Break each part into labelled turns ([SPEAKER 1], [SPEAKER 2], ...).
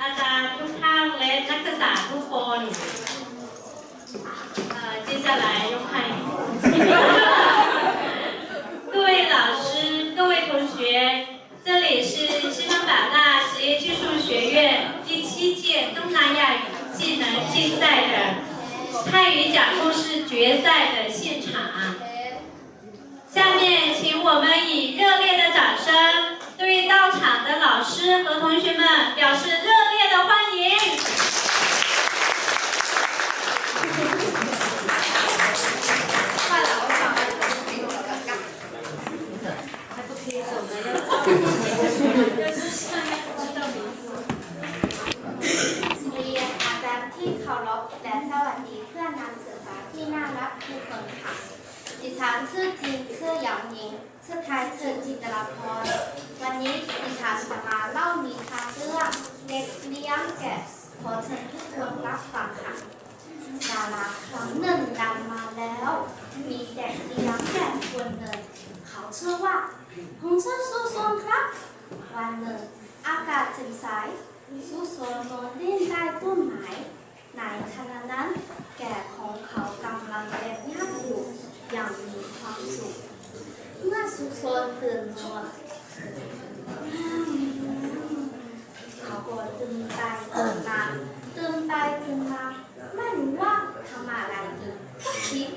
[SPEAKER 1] อาจารย์ทุกท่านและนักศึกษาทุกคน呃，接下来用汉语。各位老师、各位同学，这里是西双版纳职业技术学院第七届东南亚语技能竞赛的泰语讲故事决赛的现场。下面，请我们以热烈的掌声，对到场的老师和同学们表示热
[SPEAKER 2] จะมาเล่านิทานเรื่องเด็กเลี้ยงแกะขอเชิญทุกคนรับฟังค่ะกาลาครั้งหนึ่งนำมาแล้ว มีเด็กเลี้ยงแกะคนหนึ่งเขาชื่อว่าผมชื่อซูซอนครับ วันหนึ่งอากาศแจ่มใสสุโซนนอนเล่นใต้ต้นไม้ในขณะนั้นแก่ของเขากำลังเล็บย่าอยู่อย่างมีความสุขเมื่อสุโซนตื่นนอนเขาก็ตื่นไปตื่นมาตื่นไปตื่นมาไม่รู้ว่าทำอะไรดีก็คิด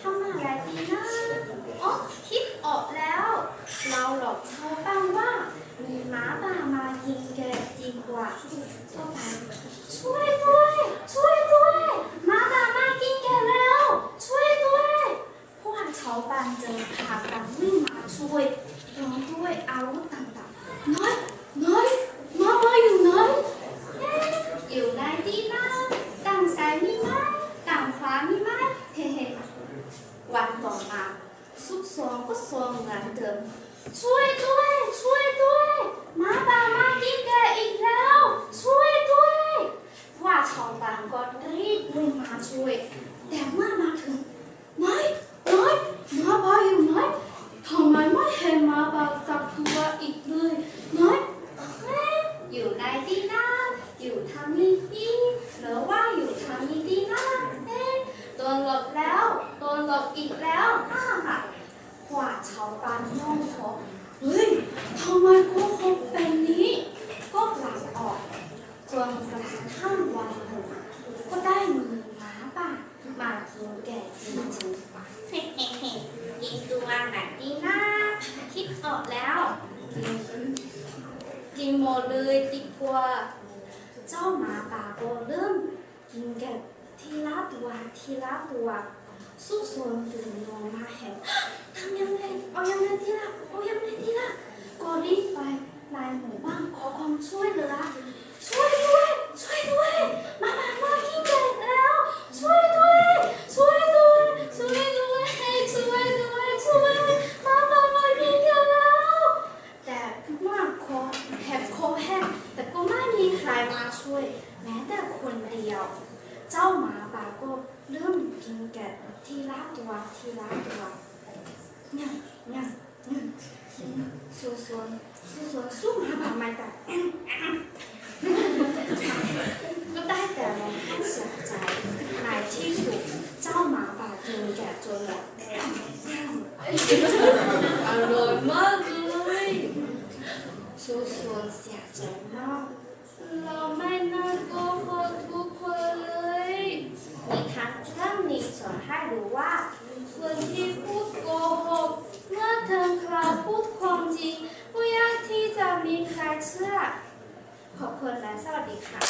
[SPEAKER 2] ทำอะไรดีนะอ๋อคิดออกแล้ว เราหลอกชาวบ้านว่า มีหมาป่ามากินแกะจริงกว่าก็ไปช่วยด้วย ช่วยด้วยหมาป่ามากินแกะแล้ว ช่วยด้วยพวกชาวบ้านเจอพากันวิ่งมาช่วยพร้อมด้วยอาวุธต่างๆน้อยน้อยหมาป่าอยู่ไหนเอ๊ะอยู่ในที่นั่นต่างซ้ายมีไหมต่างขวามีไหมเฮ้ๆวันต่อมาซุกซนก็ซนเหมือนเดิม ช่วยด้วย ช่วยด้วยหมาป่ามากินแกะอีกแล้ว ช่วยด้วยว่าชาวบ้านก็รีบวิ่งมาช่วย แต่เมื่อมาถึงน้อยน้อยหมาป่าอยู่ไหนทำไมไม่เห็นหมาป่าสักตัวอีกเลยน้อยเอ๊ะอยู่ในที่นั่นอยู่ทางนี้ดีหรือว่าอยู่ทางนี้ดีนะเอ๊ะโดนหลบแล้วโดนหลบอีกแล้วฮ่าฮ่า กว่าชาวบ้านย่องขอเฮ้ยทำไมโกหกแบบนี้ ก็หลังออก จนกระทั่งวันหนึ่งก็ได้มีหมาป่ามากินแก่จริงๆเฮ้เฮ้เฮ้ กินตัวไหนดีนะ คิดออกแล้วกินหมดเลยดีกว่า เจ้าหมาป่าก็เริ่มกินแก่ทีละตัวทีละตัวสู้สนตื่นนอนมาเห็นทำยังไงเอายังไงดีละเอายังไงดีละก็รีบไปนายหมู่บ้านขอความช่วยเหลือช่วยด้วย ช่วยด้วย มามามานแกะแล้ว ช่วยด้วย ช่วยด้วย ช่วยด้วย ช่วยด้วย ช่วย มามามากินแกะแล้ว แต่เมื่อคอแหบคอแห้งแต่ก็ไม่มีใครมาช่วย แม้แต่คนเดียว เจ้าหมาป่าก็เริ่มกินแกะทีละตัวทีละตัวเนี่ยเนี่ยเนี่ยสู้สวนสู้สวนสู้หมาป่าไม่ได้ก็ได้แต่ร้องไห้เสียใจในที่สุดเจ้าหมาป่ากินแกะจนหมด อร่อยมากเลยสู้สวนเสียใจมากเราไม่น่าโกหกทุกคนเลยนิทานเรื่องนี้สอนให้รู้ว่าคนที่พูดโกหกเมื่อถึงคราวพูดความจริงก็ยากที่จะมีใครเชื่อ ขอบคุณและสวัสดีค่ะ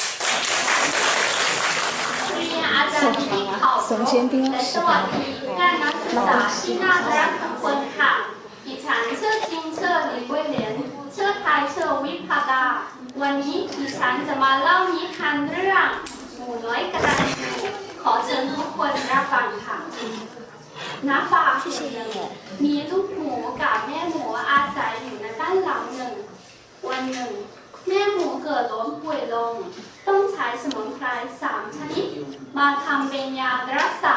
[SPEAKER 2] เรียนอาจารย์ที่เขาและสวัสดี เพื่อนนักศึกษาที่น่ารักทุกคนค่ะดิฉันชื่อจิงชื่อลิเวเลียนชื่อไทยชื่อวิภาดา วันนี้ดิฉันจะมาเล่านิทานเรื่องหมูน้อยกระตันยูขอเชิญทุกคนรับฟังค่ะณป่าแห่งหนึ่งมีลูกหมูกับแม่หมูอาศัยอยู่ในบ้านหลังหนึ่ง วันหนึ่ง แม่หมูเกิดล้มป่วยลง ต้องใช้สมุนไพรสามชนิด มาทำเป็นยารักษา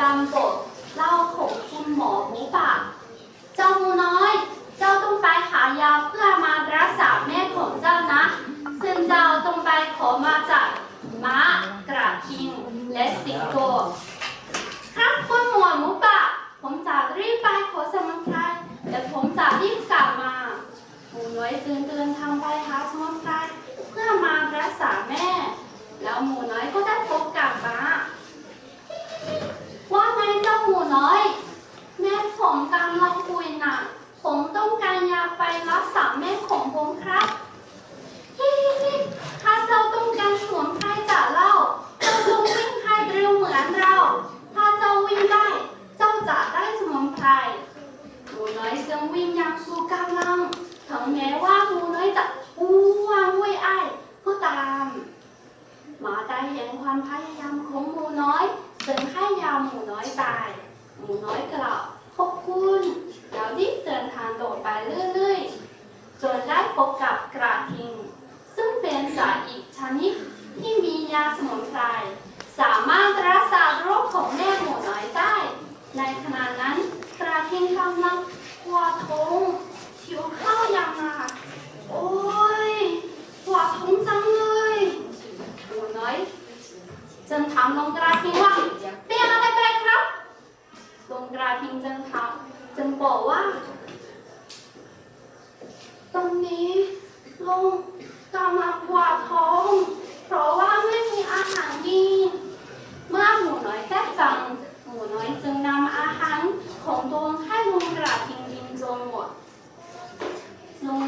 [SPEAKER 2] ตามบทเล่าของคุณหมอหมูป่า เจ้าหมูน้อย เจ้าต้องไปหายาเพื่อมารักษาแม่ของเจ้านะ ซึ่งเจ้า
[SPEAKER 3] ขอมาจากม้ากระทิงและสิงโต ครับคุณหมวดหมูป่าผมจะรีบไปขอสมุนไพรแต่ผมจะรีบกลับมา หมูน้อยจึงเดินทางไปหาสมุนไพรเพื่อมารักษาแม่ แล้วหมูน้อยก็ได้พบกับม้า ว่าไงเจ้าหมูน้อย แม่ผมกำลังป่วยหนักผมต้องการยาไปรักษาแม่ของผมครับฮิฮิฮิถ้าเจ้าต้องการสมุนไพรจากเราเจ้าจงวิ่งให้เร็วเหมือนเรา ถ้าเจ้าวิ่งได้ เจ้าจะได้สมุนไพรหมูน้อยจึงวิ่งอย่างสู้กำลังถึงแม้ว่าหมูน้อยจะอ้วนวุ้ยอ้ายก็ตาม หมาได้เห็นความพยายามของหมูน้อยจึงให้ยาหมูน้อยตาย หมู น้อยกล่าวขอบคุณแล้วรีบเดินทางต่อไปเรื่อยๆ จนได้พบกับกระทิง ซึ่งเป็นสัตว์อีกชนิดที่มียาสมุนไพรสามารถรักษาโรคของแม่หมูน้อยได้ ในขณะนั้นกระทิงกำลังปวดท้องหิวข้าวอย่างหนักโอ้ยปวดท้องจังเลยหมูน้อยจึงถามลงกระทิงว่า ลงกระทิงจึงถามจึงบอกว่า ตรงนี้ลุงกำลังปวดท้อง เพราะว่าไม่มีอาหารกินเมื่อหมูน้อยได้ฟังหมูน้อยจึงนำอาหารของตนให้ลุงกระทิงกินจนหมดลุง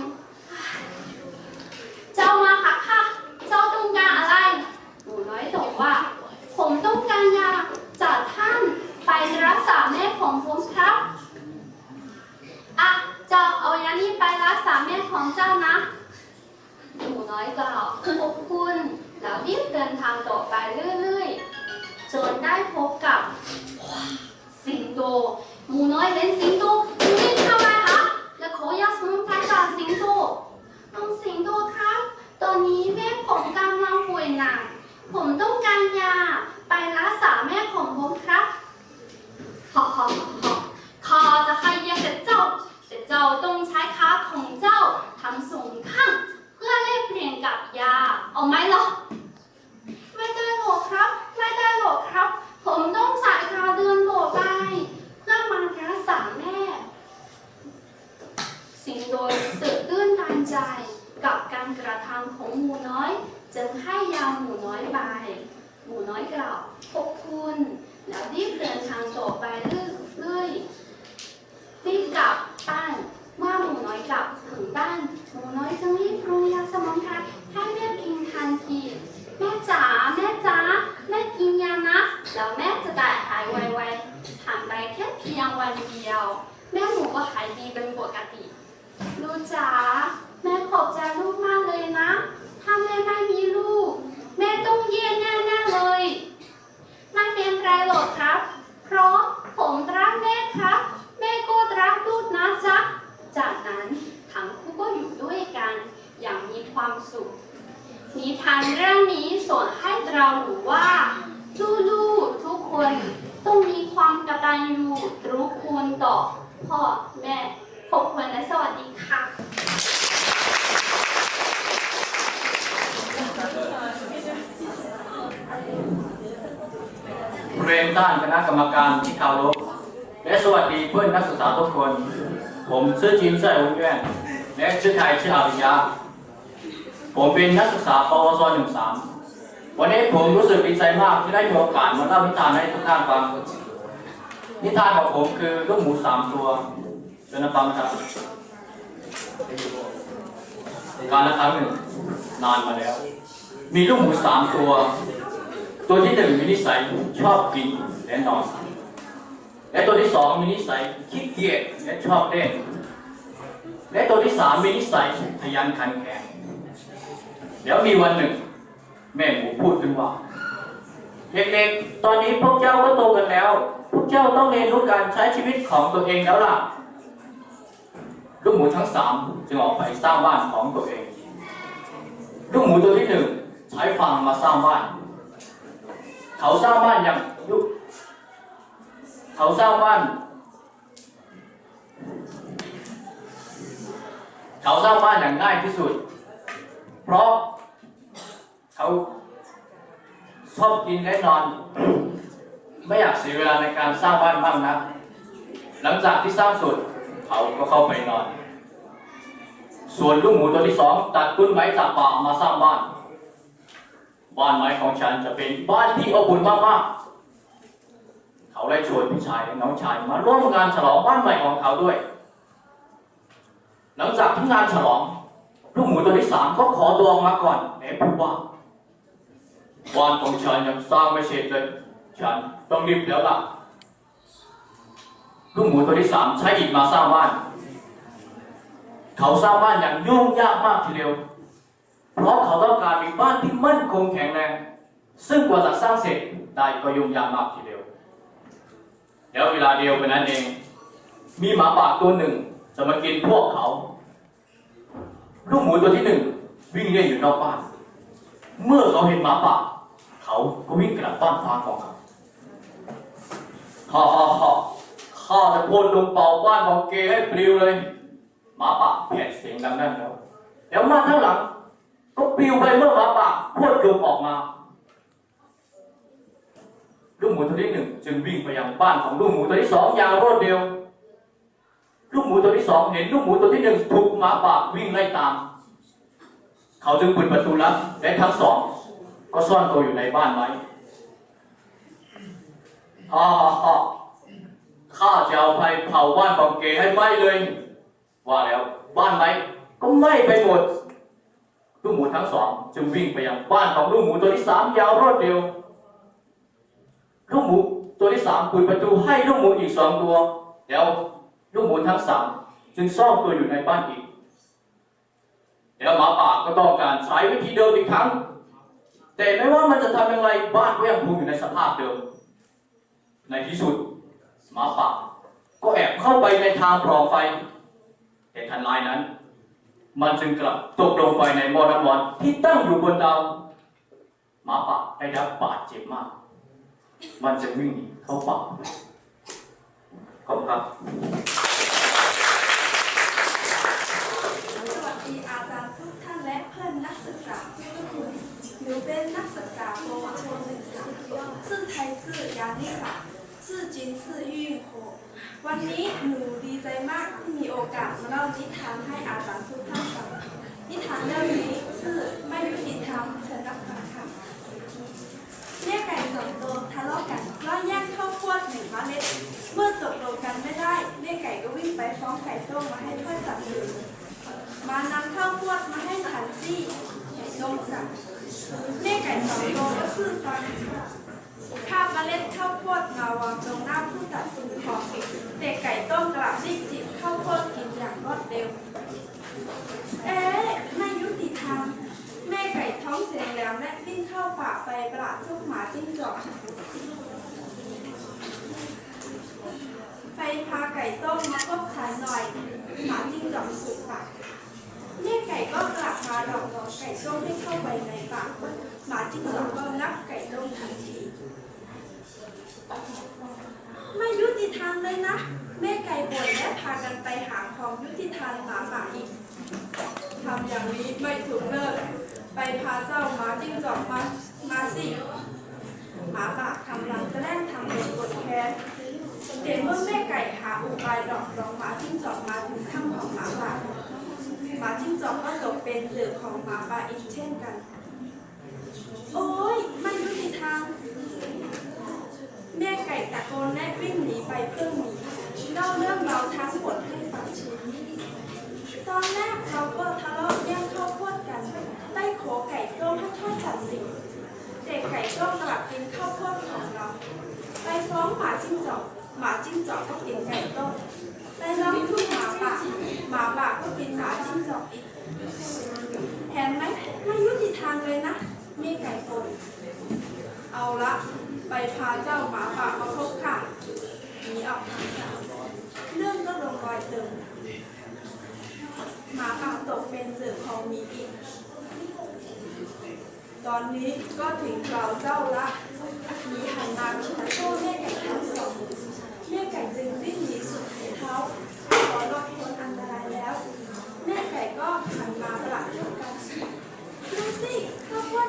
[SPEAKER 3] เจ้ามาค่ะค่ะเจ้าต้องการอะไร ษาแม่ของผมครับฮ่าฮ่าฮ่าข้าจะให้ยาแก่เจ้า แต่เจ้าต้องใช้ขาของเจ้าทำสงข้างเพื่อแลกเปลี่ยนกับยา เอาไหมล่ะไม่ได้หรอกครับ ไม่ได้หรอกครับ ผมต้องใช้ขาเดินต่อไปเพื่อมารักษาแม่ สิ่งโดยรู้สึกตื้นตันใจกับการกระทำของหมูน้อย จึงให้ยาหมูน้อยไป หมูน้อยกล่าวขอบคุณ แล้วรีบเดินทางต่อไปเรื่อยๆรีบกลับบ้านเมื่อหมูน้อยกลับถึงบ้าน หมูน้อยจึงรีบปรุงยาสมุนไพรให้แม่กินทันทีแม่จ๋าแม่จ๋าแม่กินยานะแล้วแม่จะได้หายไวๆผ่านไปแค่เพียงวันเดียว แม่หมูก็หายดีเป็นปกติลูกจ๋าแม่ขอบใจลูกมากเลยนะ ถ้าแม่ไม่มีลูก แม่ต้องเยี่ยแน่ๆเลย ไม่เป็นไรหรอกครับ เพราะผมรักแม่ครับ แม่ก็รักลูกนะจ๊ะ จากนั้นทั้งคู่ก็อยู่ด้วยกัน อย่างมีความสุข นิทานเรื่องนี้สอนให้เรารู้ว่าลูกๆทุกคนต้องมีความกตัญญูรู้คุณต่อพ่อแม่ขอบคุณและสวัสดีค่ะ
[SPEAKER 4] เรียน ต้านคณะกรรมการที่เคารพและสวัสดีเพื่อนนักศึกษาทุกคน ผมชื่อจินเซ่อุนเวนและชื่อไทยชื่ออาริยา ผมเป็นนักศึกษาปวส13 วันนี้ผมรู้สึกดีใจมากที่ได้มีโอกาสมาเล่านิทานให้ทุกท่านฟัง นิทานของผมคือลูกหมูสามตัวเชิญฟังครับการละครั้งหนึ่งนานมาแล้ว มีลูกหมูสามตัว ตัวที่หนึ่งมีนิสัยชอบกินและนอน และตัวที่สองมีนิสัยขี้เกียจและชอบเล่น และตัวที่สามมีนิสัยขยันขันแข็งแล้วมีวันหนึ่ง แม่หมูพูดขึ้นว่าเด็กๆ ตอนนี้พวกเจ้าก็โตกันแล้ว พวกเจ้าต้องเรียนรู้การใช้ชีวิตของตัวเองแล้วล่ะ ลูกหมูทั้งสามจึงออกไปสร้างบ้านของตัวเอง ลูกหมูตัวที่หนึ่งใช้ฟางมาสร้างบ้าน เขาสร้างบ้านอย่างยุเขาสร้างบ้าน เขาสร้างบ้านอย่างง่ายที่สุด เพราะเขาชอบกินและนอน ไม่อยากเสียเวลาในการสร้างบ้านมากนะหลังจากที่สร้างเสุดเขาก็เข้าไปนอน ส่วนลูกหมูตัวที่สองตัดต้นไม้จากป่ามาสร้างบ้าน บ้านไม้ของฉันจะเป็นบ้านที่อบอุ่นมากๆ เขาได้ชวนพี่ชายและน้องชายมาร่วมงานฉลองบ้านใหม่ของเขาด้วย หลังจากที่งานฉลองลูกหมูตัวที่สามก็ขอตัวออกมาก่อนและพูดว่าบ้านของฉันยังสร้างไม่เสร็จเลย ฉันต้องรีบแล้วล่ะลูกหมูตัวที่สามใช้อิฐมาสร้างบ้าน เขาสร้างบ้านอย่างยุ่งยากมากทีเดียว เพราะเขาต้องการมีบ้านที่มั่นคงแข็งแรง ซึ่งกว่าจะสร้างเสร็จได้ก็ยุ่งยากมากทีเดียว แล้วเวลาเดียวกันนั้นเอง มีหมาป่าตัวหนึ่ง จะมากินพวกเขา ลูกหมูตัวที่หนึ่งวิ่งเล่นอยู่นอกบ้าน เมื่อเขาเห็นหมาป่า เขาก็วิ่งกลับบ้านฟ้าของเขาฮ่าฮ่าฮ่าข้าจะพ่นลงเป่าบ้านของเกให้ปลิวเลย หมาป่าแผดเสียงดังนั่นแล้วแล้วมาข้งหลัง ก็ปลิวไปเมื่อหมาป่าพ่นลมออกมาลูกหมูตัวที่หนึ่งจึงวิ่งไปยังบ้านของลูกหมูตัวที่สองอย่างรวดเร็วลูกหมูตัวที่สองเห็นลูกหมูตัวที่หนึ่งถูกหมาป่าวิ่งไล่ตาม เขาจึงปิดประตูลับและทั้งสอง ก็ซ่อนตัวอยู่ในบ้านไว้ฮ่าฮ่าข้าจะเอาไฟเผาบ้านของเกยให้ไหม้เลย ว่าแล้วบ้านไหมก็ไหม้ไปหมด ลูกหมูทั้งสอง จึงวิ่งไปยังบ้านของลูกหมูตัวที่สามยาวรวดเร็ว ลูกหมูตัวที่สามปิดประตูให้ลูกหมูอีกสองตัว แล้วลูกหมูทั้งสามจึงซ่อนตัวอยู่ในบ้านอีก แล้วหมาป่าก็ต้องการใช้วิธีเดิมอีกครั้ง แต่ไม่ว่ามันจะทำอย่างไรบ้านก็ยังคงอยู่ในสภาพเดิม ในที่สุดหมาป่าก็แอบเข้าไปในทางปลองไฟแต่ทันใดนั้น มันจึงกลับตกลงไปในหม้อน้ำร้อนที่ตั้งอยู่บนเตาหมาป่าได้รับบาดเจ็บมาก มันจะวิ่งหนีเข้าป่าขอบคุณครับ
[SPEAKER 5] สวัสดีอาจารย์ทุกท่านและเพื่อนนักศึกษาทุกคนหนูเป็นนักศึกษาปวชหนึ่งสามชื่อไทยชื่อยานิสา ชื่อจริงชื่อยุ่งโฮวันนี้หนูดีใจมากที่มีโอกาสมาเล่านิทานให้อาจารย์ทุกท่านฟังนิทานเรื่องนี้ชื่อไม่ยุติธรรมเชิญรับฟังค่ะแม่ไก่สองตัวทะเลาะกันเพราแย่งข้าวโพดหนึ่งเมล็ดเมื่อตกลงกันไม่ได้แม่ไก่ก็วิ่งไปฟ้องไก่ต้มมาให้ช่วยจับมือมานำข้าวโพดมาให้ฉันสิไก่ต้มสั่งแม่ไก่สองตัวก็คือฟัง คาบเมล็ดข้าวโพดมาวางตรงหน้าผู้ตัดสินของเด็กไก่ต้มกลับรีบจิบข้าวโพดกินอย่างรวดเร็ว เอ๊ะไม่ยุติธรรมแม่ไก่ท้องเสียงแหลมและวิ่งเข้าป่าไปประหลาดทุกหมาจิ้งจอกไปพาไก่ต้มมาพบฉันหน่อยหมาจิ้งจอกสุดปากแม่ไก่ก็กลับมาดอกดอกไก่ต้มให้เข้าไปในปากหมาจิ้งจอกก็นับไก่ต้มทันที ไม่ ยุติธรรมเลยนะ แม่ไก่บ่นและพากันไปหาความยุติธรรมหมาป่าอีกทำอย่างนี้ไม่ถูกเลิกไปพาเจ้าหมาจิ้งจอกมามาสิหมาป่ากำลังจะแล่นทำเป็นกดแค้นเห็นว่าแม่ไก่หาอุบายหลอกหลอกหมาจิ้งจอกมาถึงถ้ำของหมาป่าหมาจิ้งจอกก็ตกเป็นเหยื่อของหมาป่าอีกเช่นกัน โอ้ยติธรรม แม่ไก่ตะโกนและวิ่งหนีไปเพื่อหนีเล่าเรื่องราวทั้งหมดให้ฟังตอนแรกเขาก็ทะเลาะแย่งข้าวโพดกันไล่โขไก่ต้มให้ทอดตัดสินเด็กไก่ต้มกลับกินข้าวโพดของเรา ไปฟ้องหมาจิ้งจอก หมาจิ้งจอกก็กินไก่ต้มไปร้องทุกหมาป่าหมาป่าก็กินหมาจิ้งจอกอีกเห็นไหมไม่ยุติธรรมเลยนะแม่ไก่ปนเอา ละไปพาเจ้าหมาป่ามาพบค่ะหนีออกทางสาวเรื่องก็ลงรอยเดิมหมาป่าตกเป็นเสือของมีอีก ตอนนี้ก็ถึงเราเจ้าละมีหันมาขอโทษแม่ไก่ทั้งสองแม่ไก่จึงวิ่งหนีสุดเท้าขอรอดพ้นอันตรายแล้ว แม่ไก่ก็หันมาประหลาดเท่ากันดูสิข้าวโพด